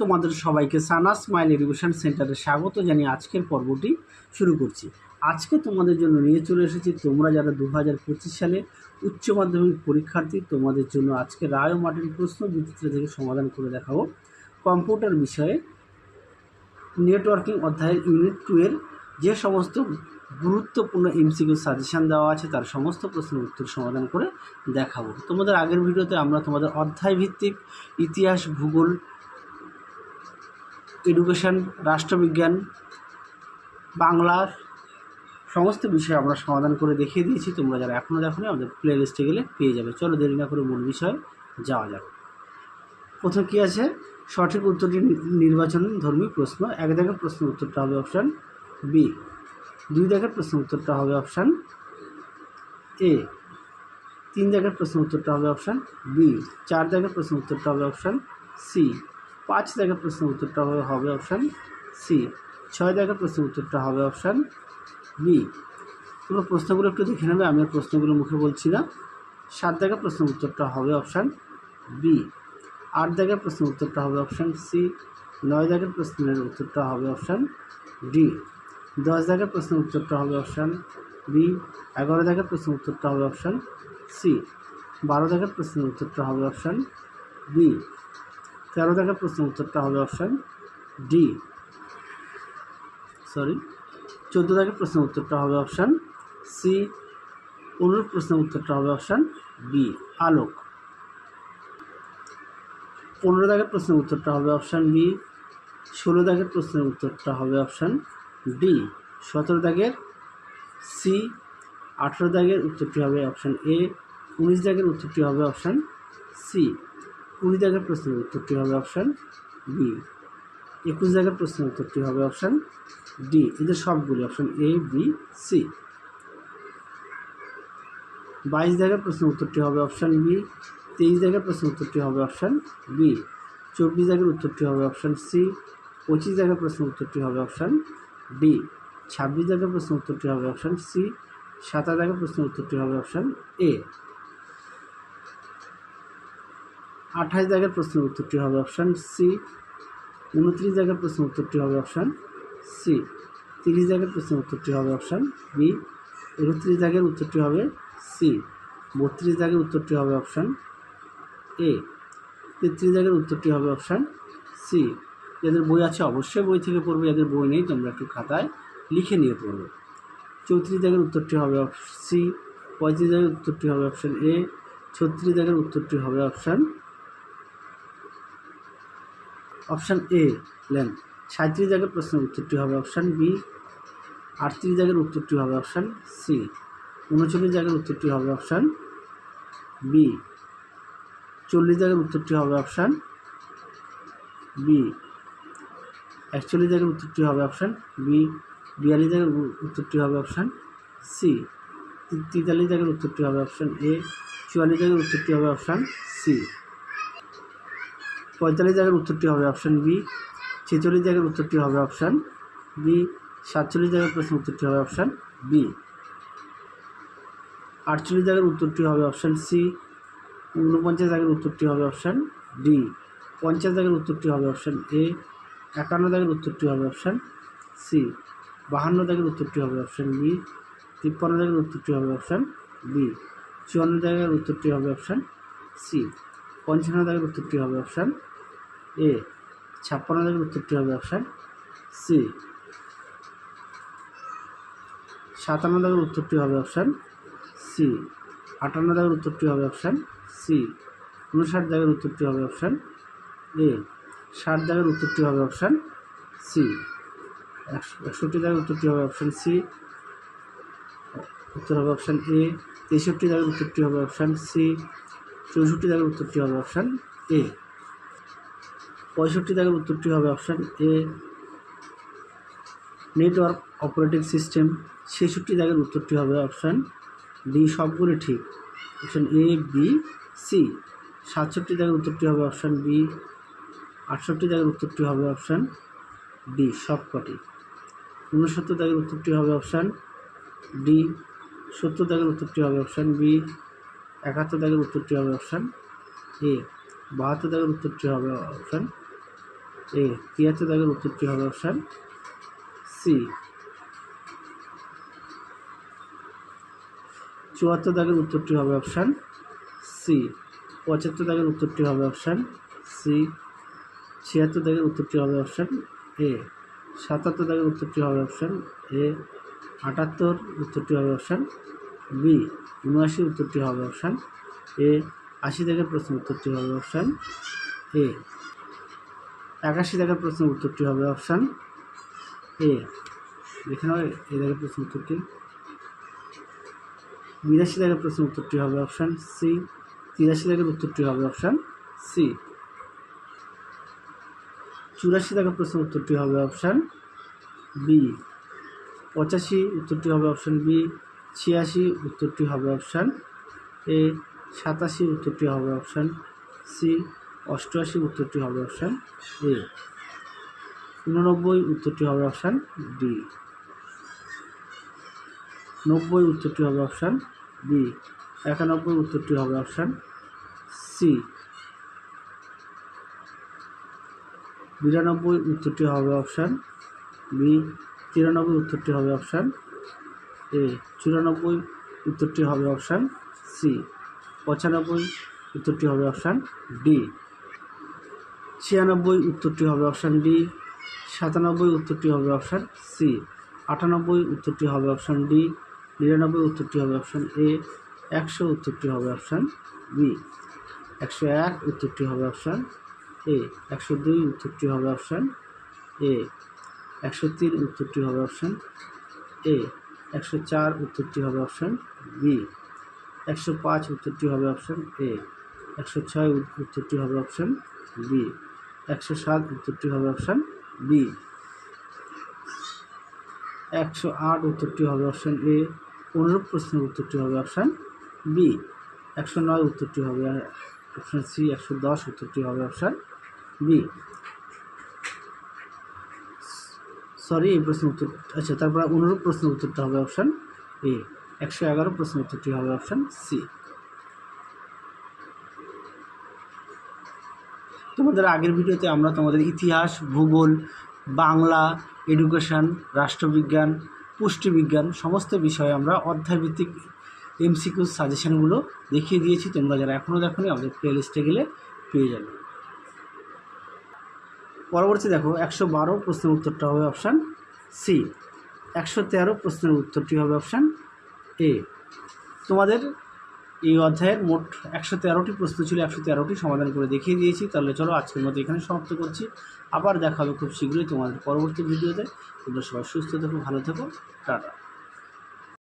তোমাদের সবাইকে সানা smile education সেন্টারে স্বাগত জানিয়ে আজকের পর্বটি শুরু করছি। আজকে তোমাদের জন্য নিয়ে চলে এসেছি তোমরা যারা দু হাজার পঁচিশ সালে উচ্চ মাধ্যমিক পরীক্ষার্থী, তোমাদের জন্য আজকে রায় মাটির প্রশ্ন বিচিত্র থেকে সমাধান করে দেখাবো। কম্পিউটার বিষয়ে নেটওয়ার্কিং অধ্যায়ের ইউনিট টু এর যে সমস্ত গুরুত্বপূর্ণ এমসিকিউ সাজেশান দেওয়া আছে, তার সমস্ত প্রশ্নের উত্তর সমাধান করে দেখাবো। তোমাদের আগের ভিডিওতে আমরা তোমাদের অধ্যায় ভিত্তিক ইতিহাস, ভূগোল এডুকেশন, রাষ্ট্রবিজ্ঞান বাংলার সমস্ত বিষয় আমরা সমাধান করে দেখিয়ে দিয়েছি। তোমরা যারা এখনও দেখো আমাদের প্লে লিস্টে গেলে পেয়ে যাবে। চলো দেরি না করে মূল বিষয়ে যাওয়া যাক। প্রথম কী আছে? সঠিক উত্তরটি নির্বাচন ধর্মী প্রশ্ন। এক দাগের প্রশ্ন উত্তরটা হবে অপশান বি দুই দাগের প্রশ্ন উত্তরটা হবে অপশান এ তিন দাগের প্রশ্ন উত্তরটা হবে অপশান বি চার দাগের প্রশ্ন উত্তরটা হবে অপশান সি পাঁচ দাগের প্রশ্ন উত্তরটা হবে হবে অপশান সি ছয় দাগের প্রশ্ন উত্তরটা হবে অপশান বি তোমরা প্রশ্নগুলো একটু দেখে নেবে আমি প্রশ্নগুলো মুখে বলছি না। সাত দাগের প্রশ্ন উত্তরটা হবে অপশান বি আট দাগের প্রশ্ন উত্তরটা হবে অপশান সি নয় দাগের প্রশ্নের উত্তরটা হবে অপশান ডি দশ দাগের প্রশ্নের উত্তরটা হবে অপশান বি এগারো দাগের প্রশ্নের উত্তরটা হবে অপশান সি বারো দাগের প্রশ্নের উত্তরটা হবে অপশান বি তেরো দাগের প্রশ্নের উত্তরটা হবে অপশান ডি সরি চোদ্দ দাগের প্রশ্নের উত্তরটা হবে অপশান সি পনেরো প্রশ্নের উত্তরটা হবে অপশান বি আলোক। পনেরো দাগের প্রশ্নের উত্তরটা হবে অপশান বি ষোলো দাগের প্রশ্নের উত্তরটা হবে অপশান ডি সতেরো দাগের সি আঠেরো দাগের উত্তরটি হবে অপশান এ উনিশ দাগের উত্তরটি হবে অপশান সি কুড়ি দাগের প্রশ্নের উত্তরটি হবে? Option B. একুশ দাগের প্রশ্নের উত্তরটি হবে? Option D. এদের সবগুলি অপশান এ, বি, সি। বাইশ দাগের প্রশ্নের উত্তরটি হবে? Option B. তেইশ দাগের প্রশ্নের উত্তরটি হবে? Option B. চব্বিশ দাগের উত্তরটি হবে? Option C. পঁচিশ দাগের প্রশ্নের উত্তরটি হবে? Option D. ছাব্বিশ দাগের প্রশ্নের উত্তরটি হবে? Option C. সাতাশ দাগের প্রশ্নের উত্তরটি হবে? Option A. আঠাশ জায়গার প্রশ্নের উত্তরটি হবে অপশান সি, উনত্রিশ জায়গার প্রশ্নের উত্তরটি হবে অপশান সি, তিরিশ দাগের প্রশ্নের উত্তরটি হবে অপশান বি একত্রিশ দাগের উত্তরটি হবে সি, বত্রিশ দাগের উত্তরটি হবে অপশান এ, তেত্রিশ দাগের উত্তরটি হবে অপশান সি। যাদের বই আছে অবশ্যই বই থেকে পড়বে, যাদের বই নেই তোমরা একটু খাতায় লিখে নিয়ে পড়বে। চৌত্রিশ দাগের উত্তরটি হবে সি, পঁয়ত্রিশ দাগের উত্তরটি হবে অপশান এ, ছত্রিশ দাগের উত্তরটি হবে অপশান অপশান এ লেন। সাঁত্রিশ দাগের প্রশ্নের উত্তরটি হবে অপশান বি। আটত্রিশ দাগের উত্তরটি হবে অপশান সি। উনচল্লিশ দাগের উত্তরটি হবে অপশান বি। চল্লিশ দাগের উত্তরটি হবে অপশান বি। একচল্লিশ দাগের উত্তরটি হবে অপশান বি। বিয়াল্লিশ উ- উত্তরটি হবে অপশান সি। তেতাল্লিশ দাগের উত্তরটি হবে অপশান এ। চুয়াল্লিশ দাগের উত্তরটি হবে অপশান সি। পঁয়তাল্লিশ দাগের উত্তরটি হবে অপশান বি ছেচল্লিশ দাগের উত্তরটি হবে অপশান বি সাতচল্লিশ দাগের প্রশ্ন উত্তরটি হবে অপশান বি আটচল্লিশ দাগের উত্তরটি হবে অপশান সি ঊনপঞ্চাশ দাগের উত্তরটি হবে অপশান ডি পঞ্চাশ দাগের উত্তরটি হবে অপশান এ একান্ন দাগের উত্তরটি হবে অপশান সি বাহান্ন দাগের উত্তরটি হবে অপশান বি তিপ্পান্ন দাগের উত্তরটি হবে অপশান বি চুয়ান্ন দাগের উত্তরটি হবে অপশান সি পঞ্চান্ন দাগের উত্তরটি হবে অপশান এ, ছাপ্পান্ন দাগের উত্তরটি হবে অপশান, সি, সাতান্ন দাগের উত্তরটি হবে অপশান, সি, আটান্ন দাগের উত্তরটি হবে অপশান, সি, উনষাট দাগের উত্তরটি হবে অপশান, এ, ষাট দাগের উত্তরটি হবে অপশান, সি একষট্টি দাগের উত্তরটি হবে অপশান, সি উত্তর হবে অপশান, এ, তেষট্টি দাগের উত্তরটি হবে অপশান, সি, চৌষট্টি দাগের উত্তরটি হবে অপশান, এ পঁয়ষট্টি দাগের উত্তরটি হবে option A network operating system ছেষট্টি দাগের উত্তরটি হবে অপশান ডি সবগুলি ঠিক। অপশান এ বি সি সাতষট্টি দাগের উত্তরটি হবে অপশান বি আটষট্টি দাগের উত্তরটি হবে অপশান ডি সবকটি। ঊনসত্তর দাগের উত্তরটি হবে অপশান ডি সত্তর দাগের উত্তরটি হবে অপশান বি একাত্তর দাগের উত্তরটি হবে অপশান এ বাহাত্তর দাগের উত্তরটি হবে অপশান এ তিয়াত্তর দাগের উত্তরটি হবে অপশান সি চুয়াত্তর দাগের উত্তরটি হবে অপশান সি পঁচাত্তর দাগের উত্তরটি হবে অপশান সি ছিয়াত্তর দাগের উত্তরটি হবে অপশান এ সাতাত্তর দাগের উত্তরটি হবে অপশান এ আটাত্তর উত্তরটি হবে অপশান বি উনআশি উত্তরটি হবে অপশান এ আশি দাগের প্রশ্ন উত্তরটি হবে অপশান এ একাশি দাগের প্রশ্ন উত্তরটি হবে অপশান এ দেখে নাও এ দাগের প্রশ্ন উত্তরটি। বিরাশি দাগের প্রশ্ন উত্তরটি হবে অপশান সি, তিরাশি দাগের উত্তরটি হবে অপশান সি। চুরাশি দাগের প্রশ্ন উত্তরটি হবে অপশান বি, পঁচাশি উত্তরটি হবে অপশান বি, ছিয়াশি উত্তরটি হবে অপশান এ, সাতাশি উত্তরটি হবে অপশান সি। অষ্টআশি উত্তরটি হবে অপশান এ। উননব্বই উত্তরটি হবে অপশান ডি নব্বই উত্তরটি হবে অপশান বি। একানব্বই উত্তরটি হবে অপশান সি। বিরানব্বই উত্তরটি হবে অপশান বি। তিরানব্বই উত্তরটি হবে অপশান এ। চুরানব্বই উত্তরটি হবে অপশান সি। পঁচানব্বই উত্তরটি হবে অপশান ডি। ছিয়ানব্বই উত্তরটি হবে অপশান ডি সাতানব্বই উত্তরটি হবে অপশান সি আটানব্বই উত্তরটি হবে অপশান ডি নিরানব্বই উত্তরটি হবে অপশান এ একশো উত্তরটি হবে অপশান বি একশো এক উত্তরটি হবে অপশান এ একশো দুই উত্তরটি হবে অপশান এ একশো তিন উত্তরটি হবে অপশান এ একশো চার উত্তরটি হবে অপশান বি একশো পাঁচ উত্তরটি হবে অপশান এ একশো ছয় উত্তরটি হবে অপশান বি একশো সাত উত্তরটি হবে অপশান বি একশো আট উত্তরটি হবে অপশান এ অনুরূপ প্রশ্নের উত্তরটি হবে অপশান বি একশো নয় উত্তরটি হবে অপশান সি একশো দশ উত্তরটি হবে অপশান বি সরি এই প্রশ্ন উত্তর আচ্ছা তারপর অনুরূপ প্রশ্ন উত্তরটা হবে অপশান এ একশো এগারো প্রশ্ন উত্তরটি হবে অপশান সি তোমাদের আগের ভিডিওতে আমরা তোমাদের ইতিহাস, ভূগোল, বাংলা এডুকেশন রাষ্ট্রবিজ্ঞান, পুষ্টিবিজ্ঞান সমস্ত বিষয়ে আমরা অধ্যায়ভিত্তিক এমসিকিউ সাজেশানগুলো দেখিয়ে দিয়েছি। তোমরা যারা এখনও দেখোনি, আমাদের প্লে লিস্টে গেলে পেয়ে যাবে। পরবর্তী দেখো, একশো বারো প্রশ্নের উত্তরটা হবে অপশান সি একশো তেরো প্রশ্নের উত্তরটি হবে অপশান এ তোমাদের এই অধ্যায়ের মোট একশো তেরোটি প্রশ্ন ছিল একশো তেরোটি, সমাধান করে দেখিয়ে দিয়েছি। তাহলে চলো আজকের মতো এখানে সমাপ্ত করছি। আবার দেখা হবে খুব শীঘ্রই তোমাদের পরবর্তী ভিডিওতে। তোমরা সবাই সুস্থ থেকো, ভালো থেকো। টাটা।